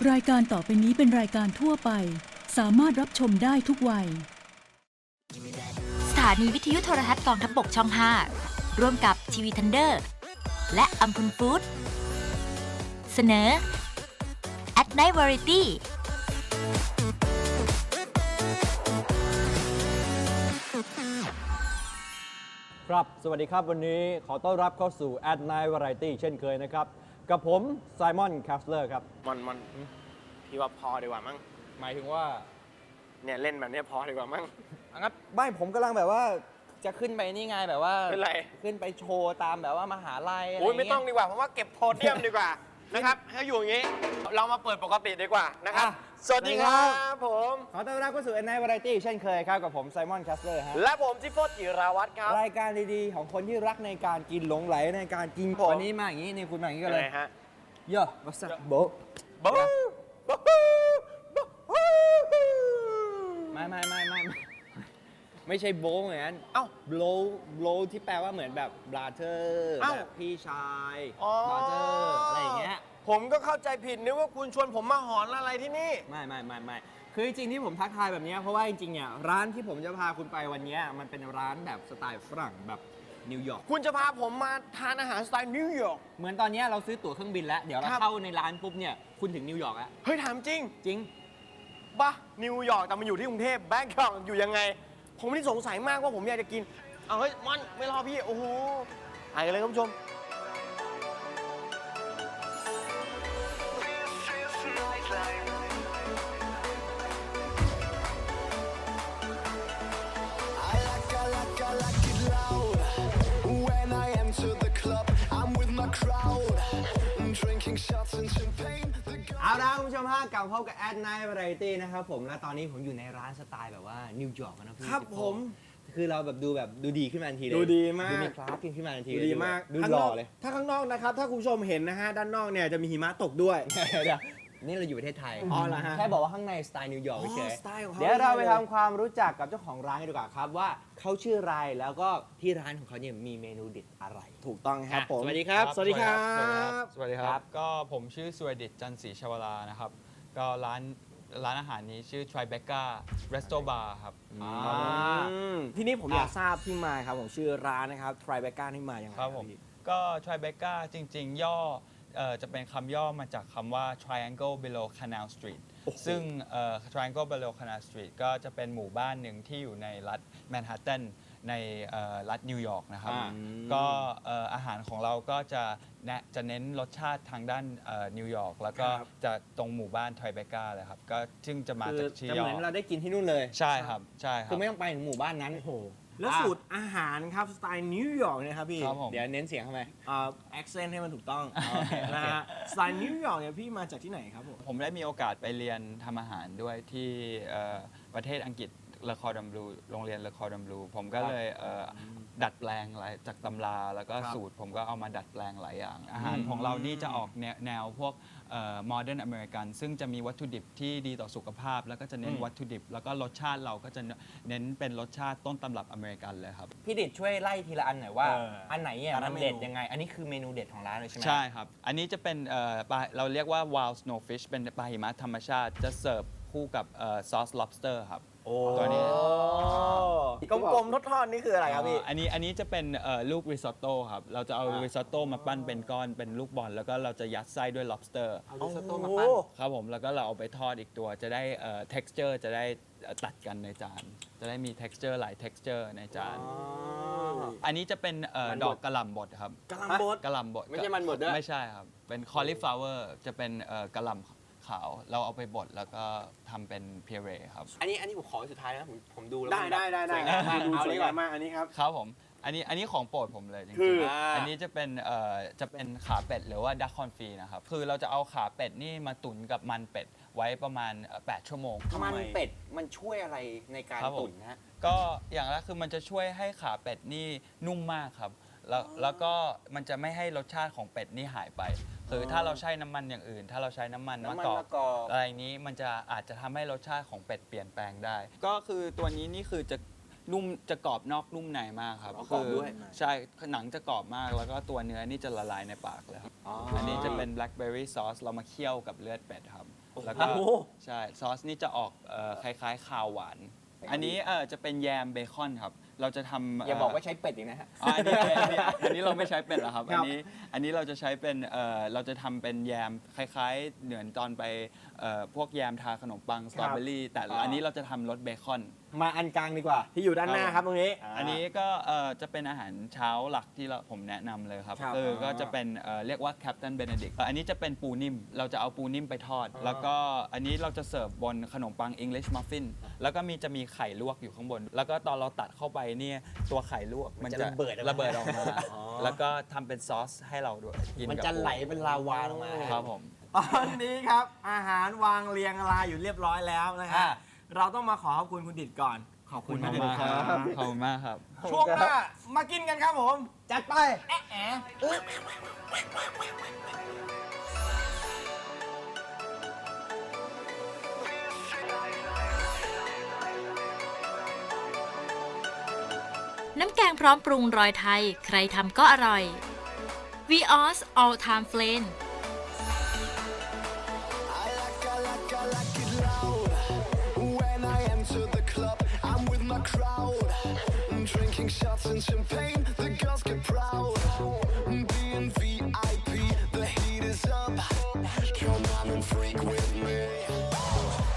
รายการต่อไปนี้เป็นรายการทั่วไป สามารถรับชมได้ทุกวัย สถานีวิทยุโทรทัศน์กองทัพบกช่อง 5 ร่วมกับทีวีทันเดอร์ และอัมพุนฟู้ดเสนอ At Night Variety ครับ สวัสดีครับ วันนี้ขอต้อนรับเข้าสู่ At Night Variety เช่นเคยนะครับ กับผมไซมอนแคสเลอร์ครับมันมันพี่ว่าพอดีกว่ามั้งหมายถึงว่าเนี่ยเล่นแบบเนี้ยพอดีกว่ามั้งงั้นไม่ผมกำลังแบบว่าจะขึ้นไปนี่ไงแบบว่าเป็นไร ขึ้นไปโชว์ตามแบบว่ามหาลัยอะไรโอ้ยไม่เงี้ต้องดีกว่า เพราะว่าเก็บโพเดียมดีกว่านะครับให้อยู่อย่างนี้ เรามาเปิดปกติดีกว่านะครับ อะ สวัสดีครับผม ขอต้อนรับเข้าสู่ At Night Variety เช่นเคยครับ กับผมไซมอนแคสเลอร์ฮะ และผมทิโฟจิราวัตรครับ รายการดีๆ ของคนที่รักในการกินหลงไหลในการกินผม วันนี้มาอย่างนี้ นี่คุณมาอย่างนี้กันเลยอะไรฮะเยอะวัสดุโบะบู๊บู๊บู๊บู๊ไม่ไม่ไม่ไม่ไม่ไม่ใช่โบะเหมือนนั้น เอ้าโบลโบลที่แปลว่าเหมือนแบบบราเธอร์เอ้าแบบพี่ชายอ๋อบราเธอร์อะไรอย่างเงี้ย ผมก็เข้าใจผิดนึกว่าคุณชวนผมมาหอนอะไรที่นี่ ไม่ไม่ไม่ไม่คือจริงๆที่ผมทักทายแบบเนี้ยเพราะว่าจริงๆเนี่ยร้านที่ผมจะพาคุณไปวันเนี้ยมันเป็นร้านแบบสไตล์ฝรั่งแบบนิวยอร์กคุณจะพาผมมาทานอาหารสไตล์นิวยอร์ก เหมือนตอนเนี้ยเราซื้อตั๋วเครื่องบินแล้ว เดี๋ยวเราครับ เข้าในร้านปุ๊บเนี่ยคุณถึงนิวยอร์กแล้วเฮ้ยถามจริงจริง ปะนิวยอร์กแต่มันอยู่ที่กรุงเทพแบงกอกอยู่ยังไง ผมนี่สงสัยมากว่าผมอยากจะกิน เอาเฮ้ยมันไม่รอพี่ โอ้โหไปกันเลยคุณผู้ชม เอาละคุณผู้ชมฮะกลับมาพบกับ At Night Variety นะครับผมและตอนนี้ผมอยู่ในร้านสไตล์แบบว่านิวยอร์กนะพี่ครับสิโผม คือเราแบบดูแบบดูดีขึ้นมาทันทีเลยดูดีมากดูมีคลาสขึ้นมาทันทีดูเลยดีมากดูข้างหนล่ออกเลย ถ้าข้างนอกนะครับ ถ้าคุณผู้ชมเห็นนะฮะ ด้านนอกเนี่ยจะมีหิมะตกด้วยเดี๋ยว นี่เราอยู่ประเทศไทยอ๋อเหรอฮะแค่บอกว่าข้างในสไตล์นิวยอร์กอ๋อเฉยสไตล์ของเขา เดี๋ยวเราไปเลยทำความรู้จักกับเจ้าของร้านกันดีกว่าครับว่าเขาชื่ออะไรแล้วก็ที่ร้านของเขาเนี่ยมีเมนูเด็ดอะไรถูกต้องครับอะผม สวัสดีครับ สวัสดีครับ สวัสดีคครัรับ บ ก็ผมชื่อสุรดิตจันทร์ศรีชวรานะครับ ก็ร้านร้านอาหารนี้ชื่อ Tribeca Resto Bar ครับอ่าอืมทีนี้ผมอยากอะทราบที่มาครับของชื่อร้านนะครับ t r i b e c a นี่มาอย่างไรครับผม พี่ ก็ Tribeca จริง ๆ ย่อ เอ่อจะเป็นคำย่อมาจากคำว่า Triangle Below Canal Street ซึ่งเอ่อ Triangle Below Canal Street ก็จะเป็นหมู่บ้านหนึ่งที่อยู่ในรัฐแมนฮัตตันในเอ่อรัฐนิวยอร์กนะครับ อ่า ก็เอ่ออาหารของเราก็จะแนะจะเน้นรสชาติทางด้านเอ่อนิวยอร์กแล้วก็ครับ จะตรงหมู่บ้านไทรเบกาเลยครับ ก็ซึ่งจะมาคือจากชื่จะอเหย่อมือนเราได้กินที่นู่นเลย ใช่ครับ ใช่ครัคืบอไม่ต้องไปถึงหมู่บ้านนั้นโอ้โห แล้วอะสูตรอาหารครับสไตล์นิวยอร์กเนี่ยครับพี่ครับผมเดี๋ยวเน้นเสียงทำไมอ่าแอคเซนต์ให้มันถูกต้องโอเคโอเคนะฮะสไตล์นิวยอร์กเนี่ยพี่มาจากที่ไหนครับผมผมได้มีโอกาสไปเรียนทำอาหารด้วยที่เอ่อประเทศอังกฤษเลคอร์ดัมบลูโรงเรียนเลคอร์ดัมบลูผมก็เลยเอ่ออดัดแปลงหลายจากตำราแล้วก็ครับสูตรผมก็เอามาดัดแปลงหลายอย่าง อาหารของเรานี่จะออกแนวแนวพวก โมเดิร์นอเมริกันซึ่งจะมีวัตถุดิบที่ดีต่อสุขภาพ แล้วก็จะเน้นวัตถุดิบ แล้วก็รสชาติเราก็จะเน้นเป็นรสชาติต้นตำรับอเมริกันเลยครับ พี่ดิดช่วยไล่ทีละอันหน่อยว่า เอออัอันไหนเนี่ยแต่ละมันเด็ดเมนู ยังไง อันนี้คือเมนูเด็ดของร้านเลยใช่ไหม ใช่ครับ อันนี้จะเป็นเอ่อปลาเราเรียกว่า wild snowfish เป็นปลาหิมะธรรมชาติ จะเสิร์ฟคู่กับซอส lobster ครับ ตัวนี้ กลมๆทอดๆนี่คืออะไรครับพี่ อันนี้อันนี้จะเป็นเอ่อลูกริซอตโต้ครับ เราจะเอาอ่าริซอตโต้มาปั้นเป็นก้อนเป็นลูกบอลแล้วก็เราจะยัดไส้ด้วย lobster เอาริซอตโต้มาโอ้ปั้นโหครับผมแล้วก็เราเอาไปทอดอีกตัวจะได้เอ่อ texture จะได้เอ่อตัดกันในจาน จะได้มี texture หลาย texture ในจาน อันนี้จะเป็นเอ่อมันบด ดอกกระหล่ำบดครับกะหล่ำบด กระหล่ำบดไม่ใช่มันบดด้วย ไม่ใช่ครับ เป็น cauliflower จะเป็นเอ่อกระหล่ำ ขาว เราเอาไปบดแล้วก็ทำเป็นเพเรครับ อันนี้อันนี้ผมขอสุดท้ายนะผมผมดูแล้วได้มันได้ได้ได้สวยงามมากดูเอาสวยดีกงาว่ามมากอันนี้ครับ ครับผม อันนี้อันนี้ของโปรดผมเลยจริงๆ คืออันนี้จะเป็นเอ่อจะเป็นขาเป็ดหรือว่าดักคอนฟีนะครับ คือเราจะเอาขาเป็ดนี่มาตุ๋นกับมันเป็ดไว้ประมาณเอ่อ8ชั่วโมง มันเป็ดมันช่วยอะไรในการครับผม ตุ๋นนะฮะ ก็อย่างแรกคือมันจะช่วยให้ขาเป็ดนี่นุ่มมากครับ แล้วแล้วก็มันจะไม่ให้รสชาติของเป็ดนี่หายไป คือถ้าเราใช้น้ำมันอย่างอื่น ถ้าเราใช้น้ำมันน้ำมันมะกอกมะกอก อะไรนี้มันจะอาจจะทำให้รสชาติของเป็ดเปลี่ยนแปลงได้ ก็คือตัวนี้นี่คือจะนุ่มจะกรอบนอกนุ่มในมากครับอ๋อกรอบด้วย ใช่หนังจะกรอบมากแล้วก็ตัวเนื้อนี่จะละลายในปากเลยครับอ๋ออัอันนี้จะเป็น blackberry sauce เรามาเคี่ยวกับเลือดเป็ดครับ แล้วก็โอ้โห ใช่ซอสนี่จะออกเอ่อคล้ายๆคาวหวาน อันนี้เออจะเป็นแยมเบคอนครับ เราจะทำอย่าบอกว่าใช้เป็ดอีกนะฮะอ๋ออันนี้อันนี้อันนี้เราไม่ใช้เป็นแล้วครับครัอับนนี้อันนี้เราจะใช้เป็นเอ่อเราจะทำเป็นแยมคล้ายๆเหมือนตอนไปเอ่อพวกแยมทาขนมปังสตรอเบอรี่แต่อันนี้เราจะทำรสเบคอน มาอันกลางดีกว่า ที่อยู่ด้านหน้าครับตรงนี้ อันนี้ก็เอ่อจะเป็นอาหารเช้าหลักที่เราผมแนะนำเลยครับครับคือก็จะเป็นเอ่อเรียกว่า Captain Benedict เอ่ออันนี้จะเป็นปูนิ่ม เราจะเอาปูนิ่มไปทอด แล้วก็อันนี้เราจะเสิร์ฟบนขนมปัง English Muffin แล้วก็มีจะมีไข่ลวกอยู่ข้างบน แล้วก็ตอนเราตัดเข้าไปเนี่ยตัวไข่ลวกมันจะจะระเบิดออกมา ระเบิดออกมาอ๋อแล้วก็ทำเป็นซอสให้เราด้วยกินมันกับจะไหลเป็นลาวาลงมา ครับผม ตอนนี้ครับอาหารวางเรียงรายอยู่เรียบร้อยแล้วนะฮะอ่า เราต้องมาขอขอบคุณคุณดิดก่อน ขอบคุณขอบคุณมากครับ ขอบคุณมากครับ ช่วงหน้ามากินกันครับผม จัดไป น้ำแกงพร้อมปรุงรอยไทย ใครทำก็อร่อย Vios All Time Flame I like, I like, I like it loud. When I enter the club, I'm with my crowd. Drinking shots and champagne, the girls get proud. Being VIP, the heat is up. Come on and freak with me.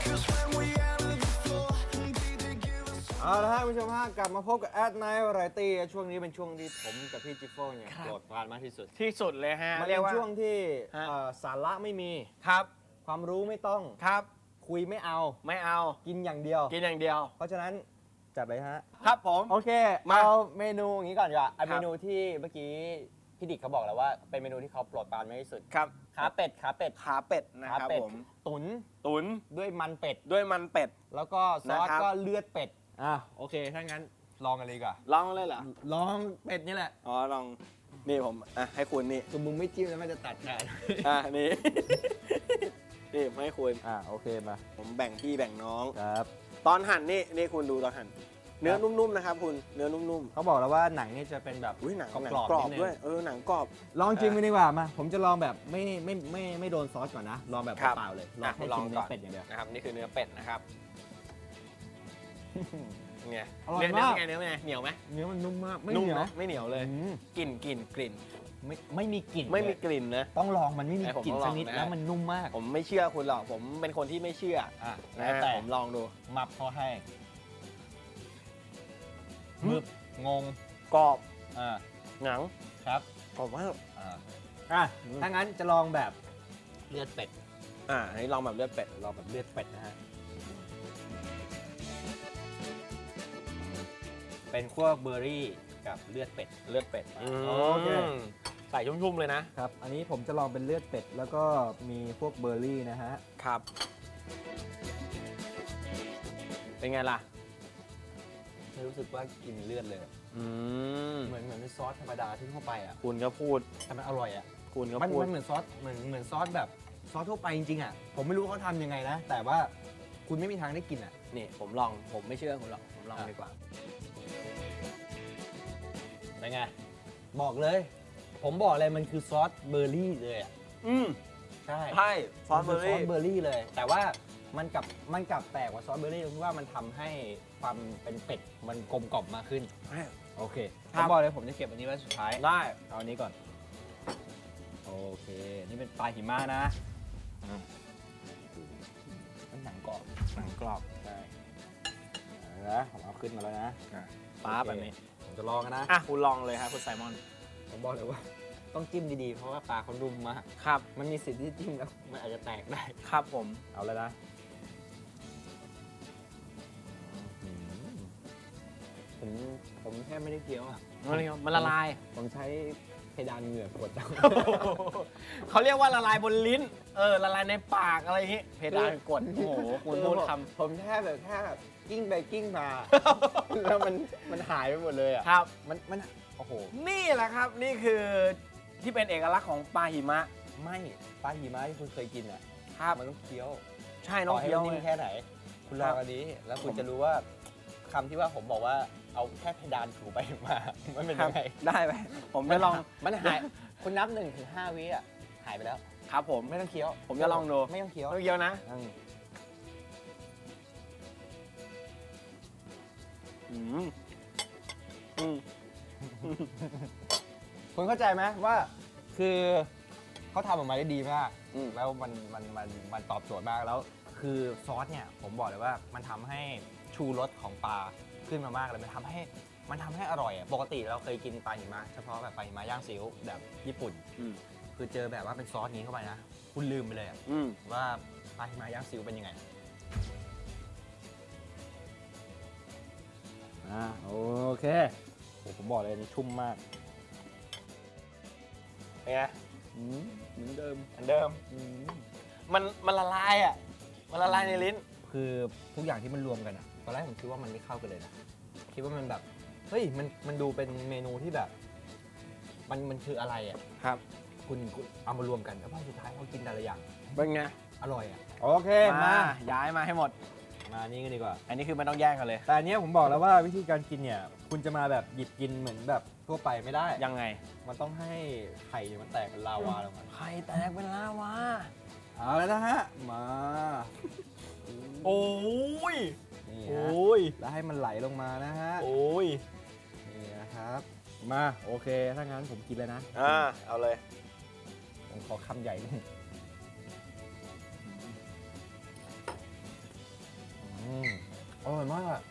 Cause when we enter the floor, DJ give us เอาละครับคุณผู้ชมฮะกลับมาพบกับแอดไนท์วาไรตี้ช่วงนี้เป็นช่วงที่ผมกับพี่จิฟโฟเนี่ยโปรดปรานมากที่สุดที่สุดเลยฮะมันเรีเป็ยกนว่า ช่วงที่ฮะ เอ่อสาระไม่มี ครับ ความรู้ไม่ต้อง ครับ คุยไม่เอา ไม่เอา กินอย่างเดียว กินอย่างเดียว เพราะฉะนั้นจัดเลยฮะ ครับผม โอเค มาเอาเมนูอย่างนี้ก่อนดีกว่าเอาครัเมบนูที่เมื่อกี้พี่ดิกเขาบอกแล้วว่าเป็นเมนูที่เขาโปรดปรานมากที่สุด ครับขาเป็ดขาเป็ดขาเป็ดนะขาครับเป็ดผม ตุ๋นตุ๋นด้วยมันเป็ด ด้วยมันเป็ด แล้วก็ซอสนะครับ ก็เลือดเป็ด อะโอเค ถ้างั้นลองกันเลยดีกว่อนลองเลยเหรอ ลองเป็ดนี่แหละอ๋อ ลอง นี่ผม อะ ให้คุณนี่ คือมึงไม่จิ้มแล้วมันจะตัดแขนอะ นี่ นี่ผมให้คุณอะโอเคมาผมแบ่งพี่แบ่งน้อง ครับ ตอนหั่นนี่นี่คุณดูตอนหั่นเนื้อนุ่มๆนะครับคุณเนื้อนุ่มเขาบอกแล้วว่าหนังนี่จะเป็นแบบๆอุ้ยหนังหนังกรอบกรๆอบนิดนึงด้วยเออหนังกรอบ ลองชิมกันดีกว่ามาผมจะลองแบบไม่ไม่ไม่ไม่โดนซอสก่อนนะลองแบบครับเปล่าๆเลยลองอะให้ลอชิงมก่เนื้ออน เป็ดอย่างเดียว นะครับนี่คือเนื้อเป็ดนะครับไงอร่อยเนื้มาก เนื้อเป็นไงเนื้อเป็นไงเหนียวไหมเนื้อมันนุ่มมากไม่นุ่มเหนียวไหมไม่เหนียวเลย อืมกลิ่นกลิ่นกลิ่น ไม่ไม่มีกลิ่นไม่มีเลยกลิ่นนะ ต้องลองมันไม่มีให้ผมกลิ่นต้องลสัอกงนิดนะ แล้วมันนุ่มมากผมไม่เชื่อคุณหรอกผมเป็นคนที่ไม่เชื่ออะนะแล้วแต่ผมลองดู มับเขาให้มึบงงกรอบอ่าหนังครับกรอบมากอ่าอะถ้างั้นจะลองแบบเลือดเป็ดอ่าอันนี้ลองแบบเลือดเป็ดลองแบบเลือดเป็ดนะฮะเป็นขั้วเบอร์รี่ กับเลือดเป็ด เลือดเป็ดโอเคมใส่ชุ่มๆเลยนะ ครับ อันนี้ผมจะลองเป็นเลือดเป็ด แล้วก็มีพวกเบอร์รี่นะฮะ ครับ เป็นไงล่ะ ไม่รู้สึกว่ากินเลือดเลย อืมเหมือนเหมือนเป็นซอสธรรมดาที่ทั่วไปอะ คุณก็พูด แต่มันอร่อยอะ คุณก็มันพูด มันเหมือนซอสเหมือนเหมือนซอสแบบซอสทั่วไปจริงๆอะ ผมไม่รู้เขาทำยังไงนะ แต่ว่าคุณไม่มีทางได้กินอะ นี่ผมลอง ผมไม่เชื่อคุณหรอก ผมลองอะ ดีกว่า เป็นไง บอกเลย ผมบอกเลยมันคือซอสเบอร์รี่เลยอะ อืมใช่ใช่ซอสเบอร์มันคืรี่ซอสเบอร์รี่เลย แต่ว่ามันกลับมันกลับแปลกกว่าซอสเบอร์รี่ตรงที่ว่ามันทำให้ความเป็นเป็ดมันกลมกล่อมมากขึ้นโอเคคผรับมบอกเลยผมจะเก็บอันนี้ไว้สุดท้าย ได้ เอาอันนี้ก่อน โอเค นี่เป็นปลาหิมะนะมันหนังกรอบหนังกรอบ ใช่เอาละผมเอาขึ้นมาแล้วนะป๊าบโเคอันนี้ผม จะลองกันนะ อะคุณลองเลยครับคุณไซมอนผมบอกเลยว่า ต้องจิ้มดีๆ เพราะว่าปลาเขานุ่มมาก ครับมันมีสิทธิ์ที่จิ้มแล้วมันอาจจะแตกได้ ครับผมเอาแล้วนะผมผมแทบไม่ได้เคี้ยวอะ มันละลาย ผมใช้ เพดานเหงือกกดเอาเขาเรียกว่าละลายบนลิ้น เออ ละลายในปากอะไรอย่างงี้ เพดานกด โอ้โหคุณพูดคผมแค่แบบแค่แบบกิ้งไปกิ้งมา แล้วมันมันหายไปหมดเลยอะำครับ มันมันโอ้โห นี่แหละครับ นี่คือที่เป็นเอกลักษณ์ของปลาหิมะ ไม่ปลาหิมะที่คุณเคยกินอะครับมันต้องเคี้ยว ใช่น้องต่ให้เคี้ยวมันนิ่มแค่ไหน คุณลองอันนี้ แล้วคุณจะรู้ว่าคำที่ว่าผมบอกว่า เอาแค่เพดานถูไปมา มันเป็นครัยับงไงได้ไหมผมจะลองมันหายคุณนับหนึ่งถึงห้าวิอะหายไปแล้วครับผมไม่ต้องเคี้ยว ผมจะลองดูไม่ต้องเคี้ยวต้องเคี้ยวนะอืมอืมอืมคุณเข้าใจไหมว่าคือเขาทำออกมาได้ดีมากอืมแล้วมันมันมันมันตอบโจทย์มากแล้ว คือซอสเนี่ยผมบอกเลยว่ามันทำให้ชูรสของปลา ขึ้นมามากเลยมันทำให้มันทำให้อร่อยอะปกติเราเคยกินปลาหิมะเฉพาะแบบปลาหิมะย่างซีอิ๊วแบบญี่ปุ่น อืมคือเจอแบบว่าเป็นซอสนี้เข้าไปนะ คุณลืมไปเลยอะอืมว่าปลาหิมะย่างซีอิ๊วเป็นยังไง อ่าโอเคโอ้ผมบอกเลยอันนี่ชุ่มมากเป็นไงอืมเหมือนเดิมเหมือนเดิม อืมมันมันละลายอะ มันละลายในลิ้น คือทุกอย่างที่มันรวมกันอะ ตอนแรกผมคิดว่ามันไม่เข้ากันเลยนะ คิดว่ามันแบบ เฮ้ย มัน มันดูเป็นเมนูที่แบบ มัน มันคืออะไรอะครับ คุณคุณเอามารวมกันแล้วพอสุดท้ายพอกินแต่ละอย่าง เป็นไง อร่อยอะโอเค มา ย้ายมาให้หมด มานี่กันดีกว่า อันนี้คือไม่ต้องแย่งกันเลย แต่อันเนี้ยผมบอกแล้วว่าวิธีการกินเนี่ย คุณจะมาแบบหยิบกินเหมือนแบบทั่วไปไม่ได้ ยังไง มันต้องให้ไข่เนี่ยมันแตกเป็นลาวาลงมาไข่แตกเป็นลาวาเอาแล้วนะฮะ มา โอ้ย นี่โอฮะ้ย แล้วให้มันไหลลงมานะฮะโอ้ย นี่นะครับมาโอเคถ้างั้นผมกินเลยนะอ่า เอาเลย ผมขอคำใหญ่หนึงอืมอร่อยมากอะ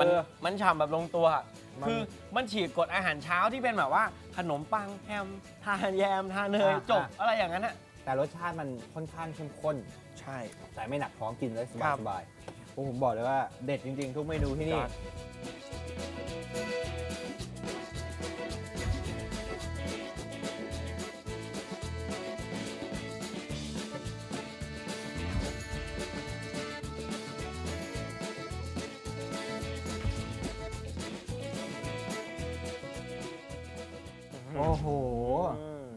มัน คือ มันฉ่ำแบบลงตัวอะมันคือมันฉีกกฎอาหารเช้าที่เป็นแบบว่า ขนมปังแฮม ทานแยม ทานเนย อะจบ อะ อะไรอย่างนั้นอะแต่รสชาติมันค่อนข้างเข้มข้น ใช่ แต่ไม่หนักท้องกินได้สครับบาย ๆผมผมบอกเลยว่าเด็ดจริงๆ ทุกเมนูที่นี่ยอดโอ้โหอืม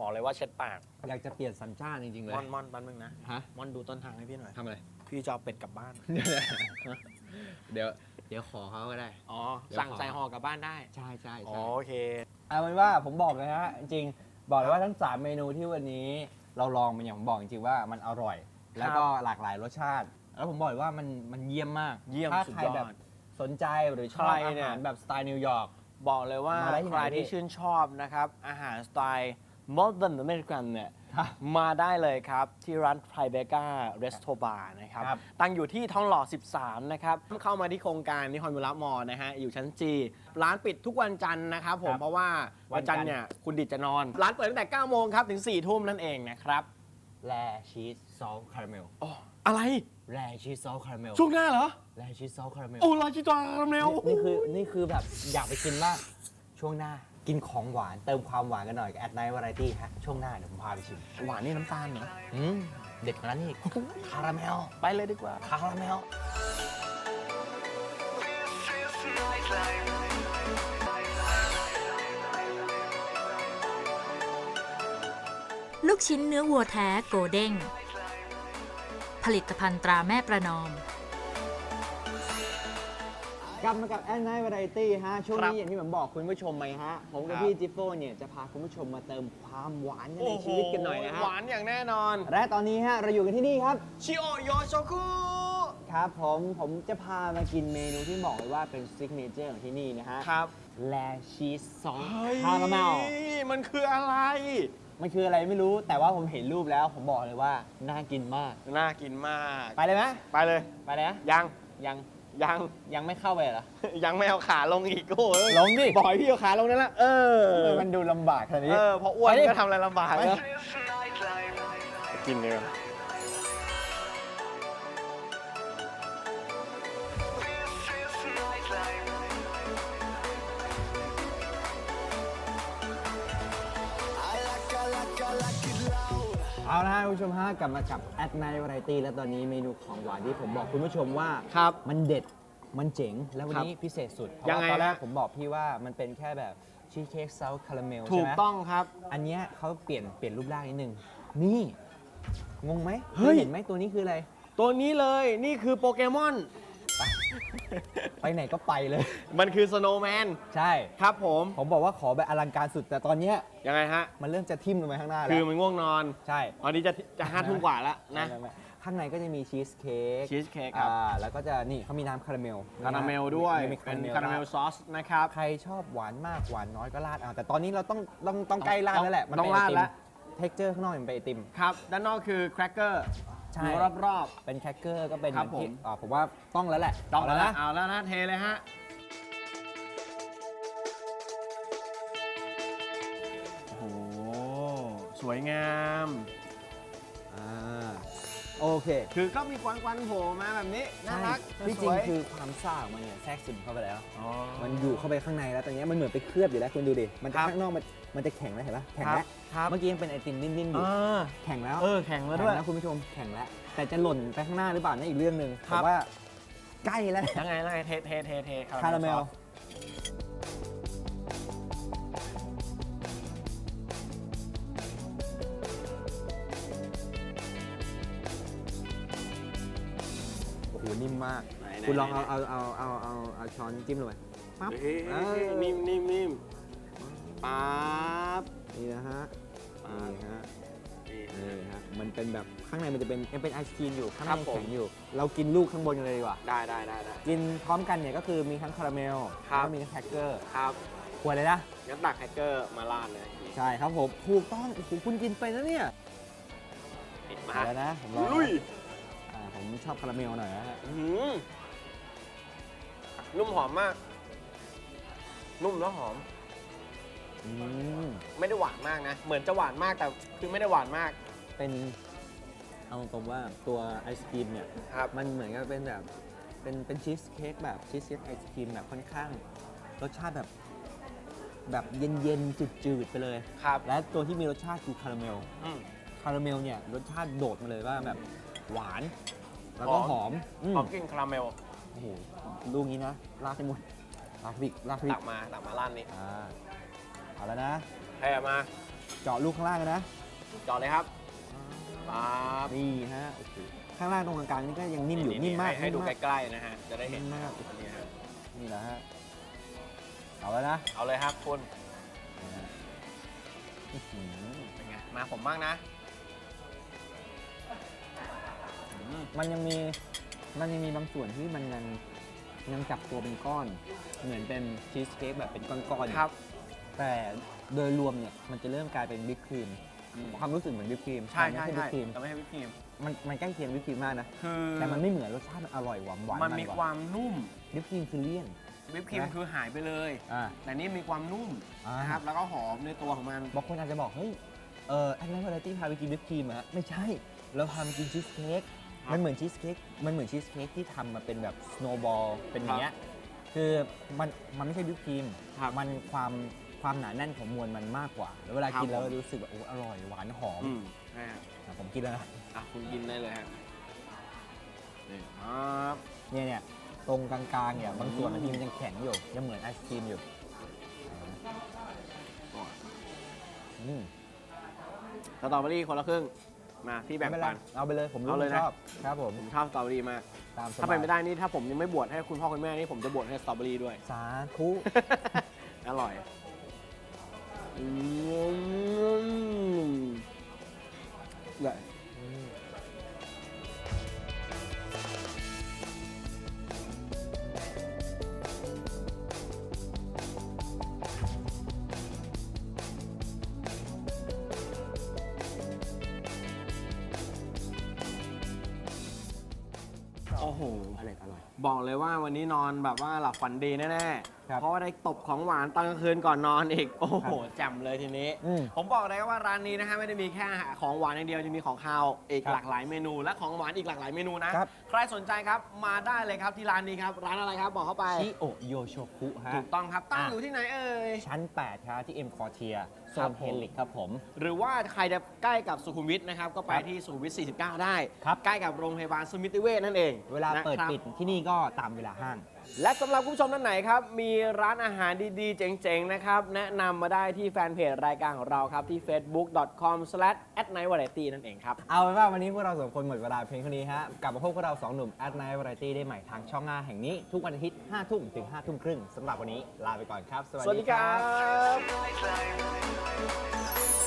บอกเลยว่าเช็ดปากอยากจะเปลี่ยนสัญชาติจริงๆเลยมอนมอนแป๊บนึงนะฮะมอนดูต้นทางให้พี่หน่อย ทำอะไร พี่จะเอาเป็ดกลับบ้าน เดี๋ยว เดี๋ยวขอเขาก็ได้ อ๋อเดี๋ยวสั่งขอใส่ห่อกลับบ้านได้ ใช่ใช่อ๋อใช่โอเค เอาเป็นว่าผมบอกเลยฮะจริงๆบอกเลยว่าทั้ง3เมนูที่วันนี้เราลองมันอย่างผมบอกจริงๆว่ามันอร่อย แล้วก็หลากหลายรสชาติ แล้วผมบอกเลยว่ามันมันเยี่ยมมากเยี่ยมถ้าสุดใครยอด แบบสนใจหรือชอบใครอาเนี่ย หารแบบสไตล์นิวยอร์ก บอกเลยว่ามาได้ที่ใคไหนรที่พี่ชื่นชอบนะครับ อาหารสไตล์ modern American เนี่ยครับ มาได้เลยครับ ที่ร้าน Tribeca Resto Bar นะครับ ครับ ตั้งอยู่ที่ทองหล่อ 13 นะครับ เข้ามาที่โครงการนิคอนมูลมอนะฮะ อยู่ชั้นจีร้านปิดทุกวันจันทร์นะครับผมเพราะว่าวันจันทร์เนี่ย คุณดิดจะนอน ร้านเปิดตั้งแต่ 9 โมงครับ ถึง 4 ทุ่มนั่นเองนะครับแลชีสซอสคาราเมลอ๋ออะไรแลชีสซอสคาราเมลช่วงหน้าเหรอแลชีสซอสคาราเมลโอ้ลาจิตาคาราเมล นี่คือนี่คือแบบอยากไปกินมากช่วงหน้า กินของหวานเติมความหวานกันหน่อยกับแอดไนท์วาไรตี้ฮะ ช่วงหน้าเดี๋ยวผมพาไปชิมหวานนี่น้ำตาลเหรออืมเด็ดกว่านั้นอีก คาราเมลไปเลยดีกว่า คาราเมล ลูกชิ้นเนื้อวัวแท้โกเด้ง ผลิตภัณฑ์ตราแม่ประนอม กลับมากับแอนไนท์วาไรตี้ฮะ ช่วงครับนี้อย่างที่ผมบอกคุณผู้ชมไปฮะ ผมกับครับพี่จิฟโฟเนี่ย จะพาคุณผู้ชมมาเติมความหวานกันในชีวิตกันหน่อยนะฮะ หวานอย่างแน่นอน และตอนนี้ฮะ เราอยู่กันที่นี่ครับ ชิโอโยโชคุครับผมผมจะพามากินเมนูที่บอกเลยว่าเป็นซิกเนเจอร์ของที่นี่นะฮะ ครับ แลชีสซอสเฮ้ยคาราเมลมันคืออะไรมันคืออะไรไม่รู้แต่ว่าผมเห็นรูปแล้วผมบอกเลยว่า น่ากินมาก น่ากินมาก ไปเลยไหมไปเลย ไปเลยนะยังยัง ยัง ยังไม่เข้าไปเหรอ ยังไม่เอาขาลงอีกโอ้ยลงดิ บอกให้พี่เอาขาลงนั่นแหละเออมันดูลำบากขนาดนี้ เออเพราะอ้วนไปดิ ก็ทำอะไรลำบากไปนะกินเลย เอาละฮะคุณผู้ชมฮะกลับมากับแอดไนท์วาไรตี้แล้วตอนนี้เมนูของหวานที่ผมบอกคุณผู้ชมว่าครับมันเด็ดมันเจ๋งแล้ววันนี้พิเศษสุดเพราะยังว่าไงตอนแรกฮะ ผมบอกพี่ว่ามันเป็นแค่แบบชีสเค้กซอสคาราเมลถูใช่กไหมต้องครับ อันเนี้ยเขาเปลี่ยนเปลี่ยนรูปร่างนิดนึงนี่งงไหมเฮ้ย เห็นไหมตัวนี้คืออะไร ตัวนี้เลยนี่คือโปเกมอน ไปไปไหนก็ไปเลย มันคือสโนว์แมนใช่ ครับผม ผมบอกว่าขอแบบอลังการสุด แต่ตอนเนี้ยยังไงฮะ มันเริ่มจะทิ่มลงไปข้างหน้าแล้วคือมันง่วงนอนใช่ตอนนี้จะจะห้าทุ่มกว่าแล้วนะ ไม่ไม่ไม่ข้างในก็จะมีชีสเค้กชีสเค้กครับ อ่าแล้วก็จะนี่เขามีน้ำคาราเมลคาราเมลด้วยมีเป็นคาราเมลซอสนะครับ ใครชอบหวานมากหวานน้อยก็ราดเอาแต่ตอนนี้เราต้องต้องต้องใกล้ราดแล้วแหละมันต้องเป็นไอราดติแล้มวเท็กเจอร์ข้างนอกมันเป็นไอติม ครับ ด้านนอกคือแครกเกอร์ ใช่อยู่รอบ เป็นแครกเกอร์ก็เป็นครับเหอนที่ผม อ่าผมว่าต้องแล้วแหละๆต้องแล้วเานะนะเอาแล้วนะเทเลยฮะโอ้โหสวยงาม อ่า โอเคคือก็มีควันควันๆโผล่มาแบบนี้น่ารักที่จสริงวยคือความซ่าของมันเนี่ยแทรกซึมเข้าไปแล้ว อ๋อ มันอยู่เข้าไปข้างในแล้วตอนนี้มันเหมือนไปเคลือบอยู่แล้วคุณดูดิ มันจะครับข้างนอกมันมันจะแข็งแล้วเห็นปะแข็งครับแล้ว ครับ เมื่อกี้ยังเป็นไอติมนิ่มๆอยู่ อ่าแข็งแล้วเออแข็งแล้วด้วยแข็งคุณผู้ชมแข็งแล้ว แต่จะหล่นไปข้างหน้าหรือเปล่านั่นอีกเรื่องหนึ่งครับแต่ว่าใกล้แล้วยังไงยังไงเทเทเทเทคาราเมล นิ่มมาก ไหนๆคุณลองไหนเอาๆเอาเอาเอาเอาเอาช้อนจิ้มลงไปปั๊บเฮ้ยเออนิ่มนิ่มนิ่มปั๊บนี่นะฮะปั๊นี่บฮะนี่ นี่ฮะมันเป็นแบบข้างในมันจะเป็นยังเป็นไอศครีมอยู่ข้างในครับยังผม แข็งอยู่ เรากินลูกข้างบนกันเลยดีกว่า ได้ได้ได้ได้ กินพร้อมกันเนี่ยก็คือมีทั้งคาราเมลครับ แล้วก็มีทั้งแครกเกอร์ครับควรเลยนะ งั้นตักแฮกเกอร์มาราดเลยใช่ครับผม ถูกต้องโอ้โหคุณกินไปนะเนี่ยปิดมาเอาแล้วนะผมลองลุยอ่า ผมชอบคาราเมลหน่อยนะฮะอื้อหือนุ่มหอมมาก นุ่มแล้วหอม อืมไม่ได้หวานมากนะ เหมือนจะหวานมากแต่คือไม่ได้หวานมากเป็นเอาตรงๆว่าตัวไอศครีมเนี่ย ครับ มันเหมือนกับเป็นแบบเป็นเป็นชีสเค้กแบบชีสเค้กไอศครีมแบบค่อนข้างรสชาติแบบแบบเย็นๆจืดๆไปเลย ครับและตัวที่มีรสชาติคือคาราเมล อืมคาราเมลเนี่ยรสชาติโดดมาเลยว่าแบบหวาน แล้วก็หหออมมอืมหอมกลิ่นคาราเมลโอ้โหลูกนี้นะลากให้หมดลากพริกลากพริตักกมาตักมาราดนี่อ่าเอาแล้วนะแผ่มา เจาะลูกข้างล่างกันนะจอดเลยครับปั๊บนี่ฮะโอ้โหข้างล่างตรงกลางๆนี่ก็ยังนิ่มอยู่นิ่มมากให้ให้ดูนิ่มใกมากล้ๆนะฮะจะได้เห็นนิ่มมากอันนี้ฮะนี่แหละฮะเอาแล้วนะเอาเลยครับคุณอื้อหือเป็นไงมาผมบ้างนะ มมันยังมีมันยังมีบางส่วนที่มันยังยังจับตัวเป็นก้อน เหมือนเป็นชีสเค้กแบบเป็นก้อนๆอยู่ครับ แต่โดยรวมเนี่ยมันจะเริ่มกลายเป็นวิปครีมความรู้สึกเหมือนวิปครีมใช่แต่ใช่ไม่วิใช่ปครีมแต่ไม่ใช่วิปครีมมันมันใกล้เคียงวิปครีมมากนะคือแต่มันไม่เหมือนรสชาติมันอร่อยหวานหวานมันมีความนุ่ม วิปครีมคือเลี่ยน วิปครีมนะ คือหายไปเลย อ่า แต่นี่มีความนุ่มอ่า นะครับ แล้วก็หอมในตัวของมัน บางคนอาจจะบอกเฮ้ยเอออันนั้นวาไรตี้พาไปกินวิปครีมเหรอะไม่ใช่ เราพาไปกินชีสเค้ก ครับ มันเหมือนชีสเค้กมันเหมือนชีสเค้กที่ทำมาเป็นแบบสโนว์บอลเป็นอย่างเงี้ยคือมันมันไม่ใช่วิปครีมครับมันความความหนาแน่นของมวลมันมากกว่า แล้วเวลาครับกินแล้วผม รู้สึกแบบโอ้อร่อยหวานหอมอืมใช่ฮะอะผมกินแล้วนะอะคุณกินได้เลยฮะนี่ครับ เนี่ยเนี่ยตรงกลางๆเนี่ยบางส่วนบางทีมันยังแข็งอยู่ยังเหมือนไอศครีมอยู่อืมสตรอเบอรี่คนละครึ่ง มาพี่แบ่งไม่เป็ปัน ไรเอาไปเลยผมรู้เอาเลยผมนะ ชอบครับผมผมชอบสตรอเบอรี่มาก ตามสบยถ้าเป็นไม่ได้นี่ถ้าผมยังไม่บวชให้คุณพ่อคุณแม่นี่ผมจะบวชให้สตรอเบอรี่ด้วย สาธุ อร่อยอืมเลย อร่อยอร่อยบอกเลยว่าวันนี้นอนแบบว่าหลับฝันดีแน่ๆ เพราะว่าได้ตบของหวานตอนกลางคืนก่อนนอนอีก โอ้โหแจ่มเลยทีนี้ อืมผมบอกเลยว่าร้านนี้นะฮะไม่ได้มีแค่ของหวานอย่างเดียวจะมีของคาวอีกครับหลากหลายเมนู และของหวานอีกหลากหลายเมนูนะครับ ใครสนใจครับมาได้เลยครับที่ร้านนี้ครับ ร้านอะไรครับบอกเข้าไปชิโอโยโชคุฮะ ถูกต้องครับตั้งอะ อยู่ที่ไหนเอ่ย ชั้น 8 ครับที่เอ็มคอเทียโซครับนผมเฮลิกครับผม หรือว่าใครจะใกล้กับสุขุมวิทนะครับก็ไปครับที่สุขุมวิท 49 ได้ ครับ ใกล้กับโรงพยาบาลสมิติเวชนั่นเองเวลาเปิดนะครับ ปิดที่นี่ก็ตามเวลาห้าง และสำหรับคุณผู้ชมท่านไหนครับ มีร้านอาหารดีๆ เจ๋งๆ นะครับ แนะนำมาได้ที่แฟนเพจรายการของเราครับ ที่ facebook.com/atnightvariety นั่นเองครับ เอาเป็นว่าวันนี้พวกเราสองคนหมดเวลาเพียงเท่านี้ฮะ กลับมาพบกับเราสองหนุ่ม at night variety ได้ใหม่ทางช่องหน้าแห่งนี้ ทุกวันอาทิตย์5ทุ่มถึง5ทุ่มครึ่งสำหรับวันนี้ลาไปก่อนครับสวัสสวัสดีดีคครัรับ บ